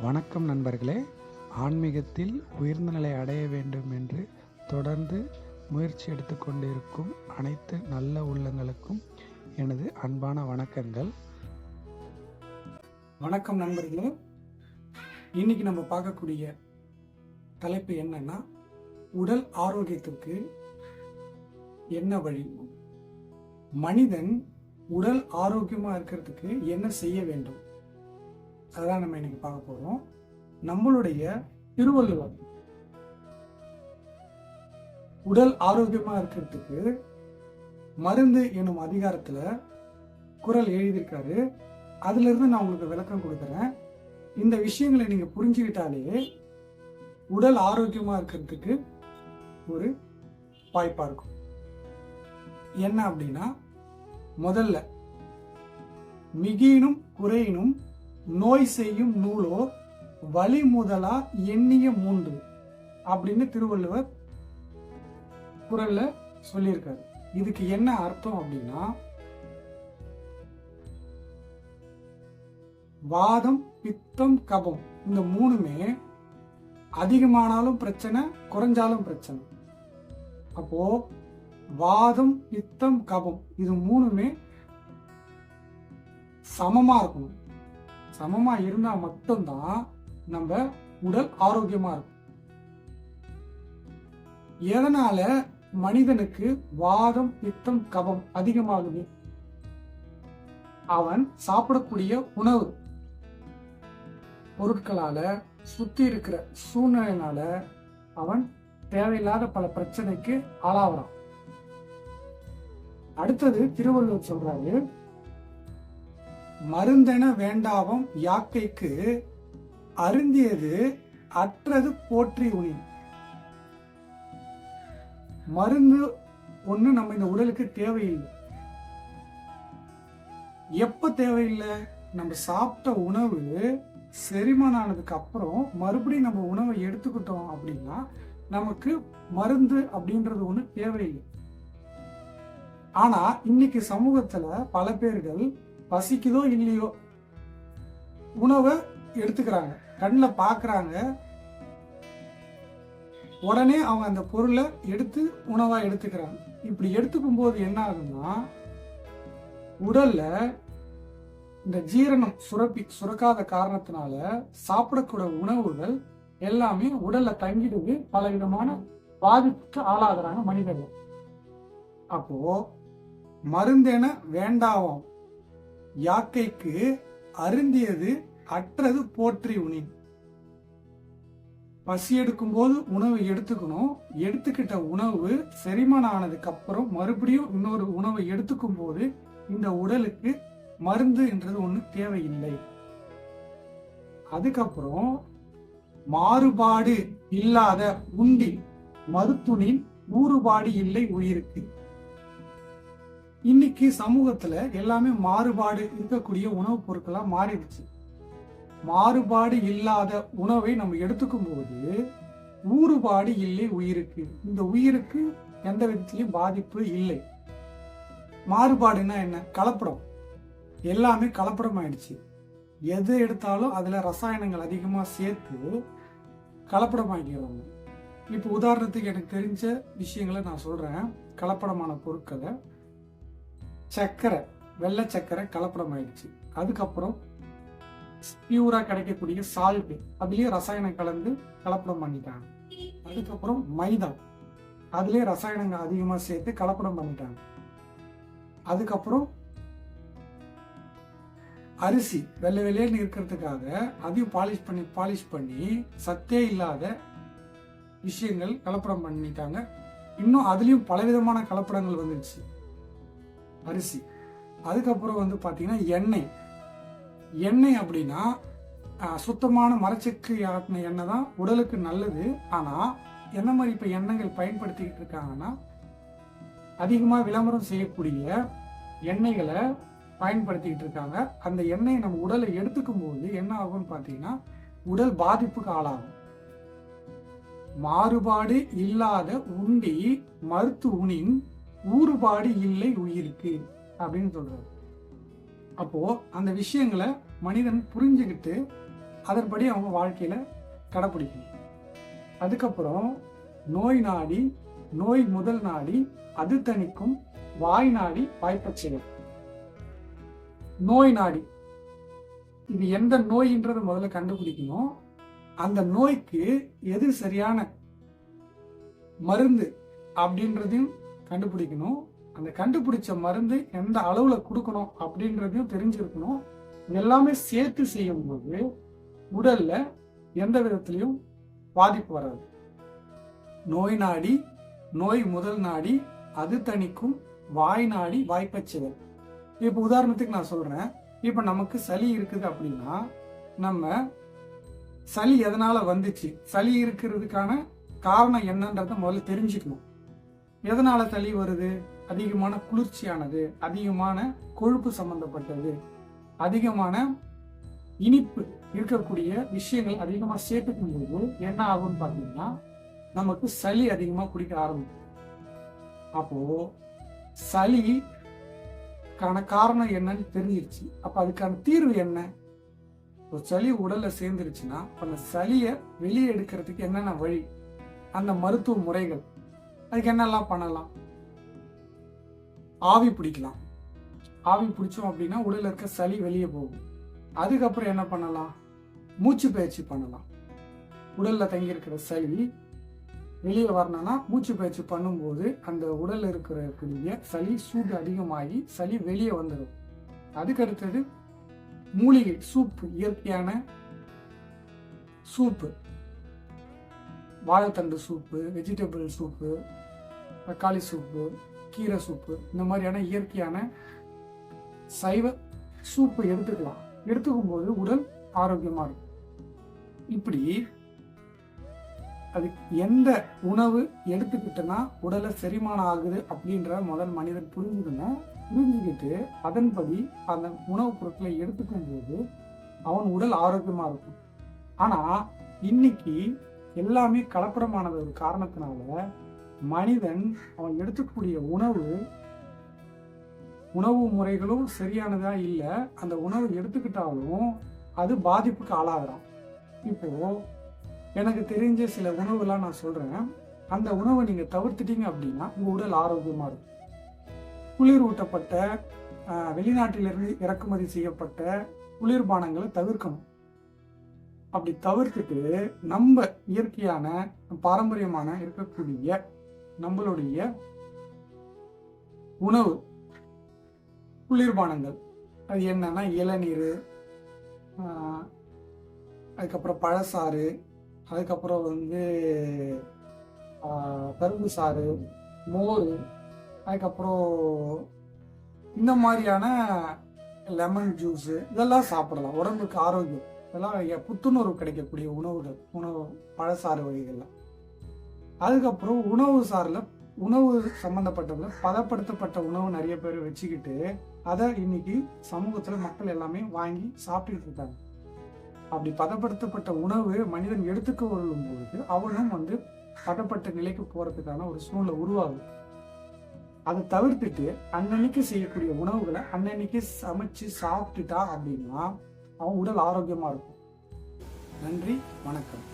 வணக்கம் நண்பர்களே. ஆன்மீகத்தில் உயர்ந்த நிலை அடைய வேண்டும் என்று தொடர்ந்து முயற்சி எடுத்துக்கொண்டிருக்கும் அனைத்து நல்ல உள்ளங்களுக்கும் எனது அன்பான வணக்கங்கள். வணக்கம் நண்பர்களே. இன்னைக்கு நம்ம பார்க்கக்கூடிய தலைப்பு என்னன்னா உடல் ஆரோக்கியத்திற்கு என்ன வழி? மனிதன் உடல் ஆரோக்கியமாக இருக்கிறதுக்கு என்ன செய்ய வேண்டும்? அதான் நம்ம இன்னைக்கு பார்க்க போகிறோம் நம்மளுடைய திருவள்ளுவர். உடல் ஆரோக்கியமாக இருக்கிறதுக்கு மருந்து எனும் அதிகாரத்தில் குரல் எழுதியிருக்காரு. அதுலேருந்து நான் உங்களுக்கு விளக்கம் கொடுக்குறேன். இந்த விஷயங்களை நீங்கள் புரிஞ்சுக்கிட்டாலே உடல் ஆரோக்கியமாக இருக்கிறதுக்கு ஒரு வாய்ப்பாக இருக்கும். என்ன அப்படின்னா முதல்ல மிகினும் குறையினும் நோய் செய்யும் நூலோ வழி முதலா எண்ணிய மூன்று அப்படின்னு திருவள்ளுவர் குரல்ல சொல்லியிருக்காரு. இதுக்கு என்ன அர்த்தம் அப்படின்னா வாதம் பித்தம் கபம் இந்த மூணுமே அதிகமானாலும் பிரச்சனை குறைஞ்சாலும் பிரச்சனை. அப்போ வாதம் பித்தம் கபம். இது மூணுமே சமமா இருக்கணும். சமமா இருந்தா மட்டும்தான் நம்ம உடல் ஆரோக்கியமா இருக்கும். எதனால மனிதனுக்கு வாதம் பித்தம் கபம் அதிகமாகுது? அவன் சாப்பிடக்கூடிய உணவு பொருட்களால சுத்தி இருக்கிற சூழ்நிலையினால அவன் தேவையில்லாத பல பிரச்சனைக்கு ஆளாகிறான். அடுத்தது திருவள்ளுவர் சொல்றாரு மருந்தென வேண்டாவும் யாக்கைக்கு அருந்தியது அற்றது போற்றி உணி மருந்து ஒண்ணு நம்ம இந்த உடலுக்கு தேவையில்லை. எப்ப தேவையில்லை? நம்ம சாப்பிட்ட உணவு செரிமானம் ஆனதுக்கு அப்புறம் மறுபடியும் நம்ம உணவை எடுத்துக்கிட்டோம் அப்படின்னா நமக்கு மருந்து அப்படின்றது ஒண்ணு தேவையில்லை. ஆனா இன்னைக்கு சமூகத்துல பல பேர்கள் பசிக்குதோ இல்லையோ உணவை எடுத்துக்கிறாங்க. கண்ணில் பார்க்குறாங்க உடனே அவங்க அந்த பொருளை எடுத்து உணவா எடுத்துக்கிறாங்க. இப்படி எடுத்துக்கும் போது என்ன ஆகுதுன்னா உடல்ல இந்த ஜீரணம் சுரப்பி சுரக்காத காரணத்தினால சாப்பிடக்கூடிய உணவுகள் எல்லாமே உடல்ல தங்கிடுது. பல விதமான பாதிப்புக்கு ஆளாகிறாங்க மனிதர்கள். அப்போ மருந்தென வேண்டாவாம். யாக்கைக்கு அருந்தியது அற்றது போற்றி உனின் பசி எடுக்கும் போது உணவு எடுத்துக்கணும். எடுத்துக்கிட்ட உணவு செரிமானம் ஆனதுக்கு அப்புறம் மறுபடியும் இன்னொரு உணவை எடுத்துக்கும் போது இந்த உடலுக்கு மருந்து என்றது ஒன்று தேவையில்லை. அதுக்கப்புறம் மாறுபாடு இல்லாத உண்டி மருத்துணின் ஊறுபாடு இல்லை உயிருக்கு. இன்னைக்கு சமூகத்துல எல்லாமே மாறுபாடு இருக்கக்கூடிய உணவுப் பொருட்களா மாறிடுச்சு. மாறுபாடு இல்லாத உணவை நம்ம எடுத்துக்கும் போது ஊறுபாடு இல்லை உயிருக்கு. இந்த உயிருக்கு எந்த விதத்திலையும் பாதிப்பு இல்லை. மாறுபாடுன்னா என்ன? கலப்படம். எல்லாமே கலப்படம் ஆயிடுச்சு எது எடுத்தாலும் அதுல ரசாயனங்கள் அதிகமா சேர்த்து கலப்படம் ஆகிடுறாங்க இப்போ உதாரணத்துக்கு எனக்கு தெரிஞ்ச விஷயங்களை நான் சொல்றேன். கலப்படமான பொருட்களை. சர்க்கரை வெள்ளை சர்க்கரை கலப்படம் ஆயிடுச்சு அதுக்கப்புறம் பியூரா கிடைக்கக்கூடிய சால்ட் அதுலயே ரசாயனம் கலந்து கலப்படம் பண்ணிட்டாங்க. அதுக்கப்புறம் மைதா அதுலயே ரசாயனங்கள் அதிகமா சேர்த்து கலப்படம் பண்ணிட்டாங்க. அதுக்கப்புறம் அரிசி வெள்ளை வெள்ளையன்னு இருக்கிறதுக்காக அதையும் பாலிஷ் பண்ணி பாலிஷ் பண்ணி சத்தே இல்லாத விஷயங்கள் கலப்படம் பண்ணிட்டாங்க. இன்னும் அதுலயும் பலவிதமான கலப்படங்கள் வந்துருச்சு அரிசி. அதுக்கப்புறம் வந்து பார்த்தீங்கன்னா எண்ணெய். எண்ணெய் அப்படின்னா சுத்தமான மரச்செக்கு ஆட்டின எண்ணெய் தான் உடலுக்கு நல்லது. ஆனால் என்ன மாதிரி இப்போ எண்ணெய்கள் பயன்படுத்திக்கிட்டு இருக்காங்கன்னா அதிகமாக விளம்பரம் செய்யக்கூடிய எண்ணெய்களை பயன்படுத்திக்கிட்டு இருக்காங்க. அந்த எண்ணெயை நம்ம உடலை எடுத்துக்கும் போது என்ன ஆகும்னு பார்த்தீங்கன்னா உடல் பாதிப்புக்கு ஆளாகும். மாறுபாடு இல்லாத உண்டி மருத்து உணின் ஊறுபாடு இல்லை உயிருக்கு அப்படின்னு சொல்றாரு. அப்போ அந்த விஷயங்களை மனிதன் புரிஞ்சுக்கிட்டு அதன்படி அவங்க வாழ்க்கையில கடைப்பிடிக்கணும். அதுக்கப்புறம் நோய் நாடி நோய் முதல் நாடி அது தணிக்கும் வாய் நாடி வாய்ப்பச் செயல். நோய் நாடி. இது எந்த நோயின்றதை முதல்ல கண்டுபிடிக்கணும். அந்த நோய்க்கு எது சரியான மருந்து அப்படின்றதையும் கண்டுபிடிக்கணும். அந்த கண்டுபிடிச்ச மருந்து எந்த அளவுல கொடுக்கணும் அப்படின்றதையும் தெரிஞ்சிருக்கணும். எல்லாமே சேர்த்து செய்யும்போது உடல்ல எந்த விதத்திலையும் பாதிப்பு வராது. நோய் நாடி நோய் முதல் நாடி அது தணிக்கும் வாய் நாடி வாய்ப்பச்சுதல் இப்போ உதாரணத்துக்கு நான் சொல்றேன். இப்போ நமக்கு சளி இருக்குது அப்படின்னா நம்ம சளி எதனால வந்துச்சு? சளி இருக்கிறதுக்கான காரணம் என்னன்றத முதல்ல தெரிஞ்சுக்கணும். எதனால சளி வருது? அதிகமான குளிர்ச்சியானது அதிகமான கொழுப்பு சம்பந்தப்பட்டது அதிகமான இனிப்பு இருக்கக்கூடிய விஷயங்கள் அதிகமாக சேர்த்துக்கும் போது என்ன ஆகும்னு பார்த்தீங்கன்னா நமக்கு சளி அதிகமாக குடிக்க ஆரம்பிக்கும். அப்போ சளிக்கான காரணம் என்னன்னு தெரிஞ்சிருச்சு. அப்போ அதுக்கான தீர்வு என்ன? ஒரு சளி உடல்ல சேர்ந்துருச்சுன்னா அந்த சளியை வெளியே எடுக்கிறதுக்கு என்னென்ன வழி? அந்த மருத்துவ முறைகள். அதுக்கு என்னெல்லாம் பண்ணலாம்? ஆவி பிடிக்கலாம். ஆவி பிடிச்சோம் அப்படின்னா உடலில் இருக்க சளி வெளியே போகும். அதுக்கப்புறம் என்ன பண்ணலாம்? மூச்சு பயிற்சி பண்ணலாம். உடலில் தங்கியிருக்கிற சளி வெளியே வரணும்னா மூச்சு பயிற்சி பண்ணும்போது அந்த உடலில் இருக்கிற சளி சூடு அதிகமாகி சளி வெளியே வந்துடும். அதுக்கு அடுத்தது மூலிகை சூப்பு இயற்கையான சூப்பு. வாழைத்தண்டு சூப்பு வெஜிடபிள் சூப்பு தக்காளி சூப்பு கீரை சூப்பு இந்த மாதிரியான இயற்கையான சைவ சூப்பை எடுத்துக்கலாம். எடுத்துக்கும் போது உடல் ஆரோக்கியமாக இருக்கும். இப்படி அது எந்த உணவு எடுத்துக்கிட்டனா உடலை செரிமானம் ஆகுது அப்படின்ற முதல் மனிதன் புரிஞ்சுக்கணும். புரிஞ்சுக்கிட்டு அதன்படி அந்த உணவுப் பொருட்களை எடுத்துக்கும் போது அவன் உடல் ஆரோக்கியமாக இருக்கும். ஆனால் இன்னைக்கு எல்லாமே கலப்படமானது ஒரு காரணத்தினால மனிதன் அவன் எடுத்துக்கூடிய உணவு உணவு முறைகளும் சரியானதா இல்லை அந்த உணவு எடுத்துக்கிட்டாலும் அது பாதிப்புக்கு ஆளாகிறான். இப்போ எனக்கு தெரிஞ்ச சில உணவுலாம் நான் சொல்றேன். அந்த உணவை நீங்க தவிர்த்துட்டீங்க அப்படின்னா உங்க உடல் ஆரோக்கியமா இருக்கும். குளிர் ஊட்டப்பட்ட வெளிநாட்டிலிருந்து இறக்குமதி செய்யப்பட்ட குளிர்பானங்களை தவிர்க்கணும். அப்படி தவிர்த்துட்டு நம்ம இயற்கையான பாரம்பரியமான இருக்கக்கூடிய நம்மளுடைய உணவு குளிர்பானங்கள். அது என்னன்னா இளநீர் அதுக்கப்புறம் பழசாறு அதுக்கப்புறம் வந்து கரும்பு சாறு மோர் அதுக்கப்புறம் இந்த மாதிரியான லெமன் ஜூஸு இதெல்லாம் சாப்பிடலாம். உடம்புக்கு ஆரோக்கியம். இதெல்லாம் புத்துணர்வு கிடைக்கக்கூடிய உணவுகள் உணவு பழச்சாறு வகைகள்லாம். அதுக்கப்புறம் உணவு சாறில் உணவு சம்மந்தப்பட்டதுல பதப்படுத்தப்பட்ட உணவு நிறைய பேர் வச்சுக்கிட்டு அதை இன்னைக்கு சமூகத்துல மக்கள் எல்லாமே வாங்கி சாப்பிட்டுட்டு இருக்காங்க. அப்படி பதப்படுத்தப்பட்ட உணவு மனிதன் எடுத்துக்க கொள்ளும் பொழுது அவனும் வந்து பதப்பட்ட நிலைக்கு போறதுக்கான ஒரு சூழ்நிலை உருவாகும் அதை தவிர்த்துட்டு அன்னன்னைக்கு செய்யக்கூடிய உணவுகளை அன்னன்னைக்கு சமைச்சு சாப்பிட்டுட்டா அப்படின்னா அவன் உடல் ஆரோக்கியமா இருக்கும். நன்றி வணக்கம்.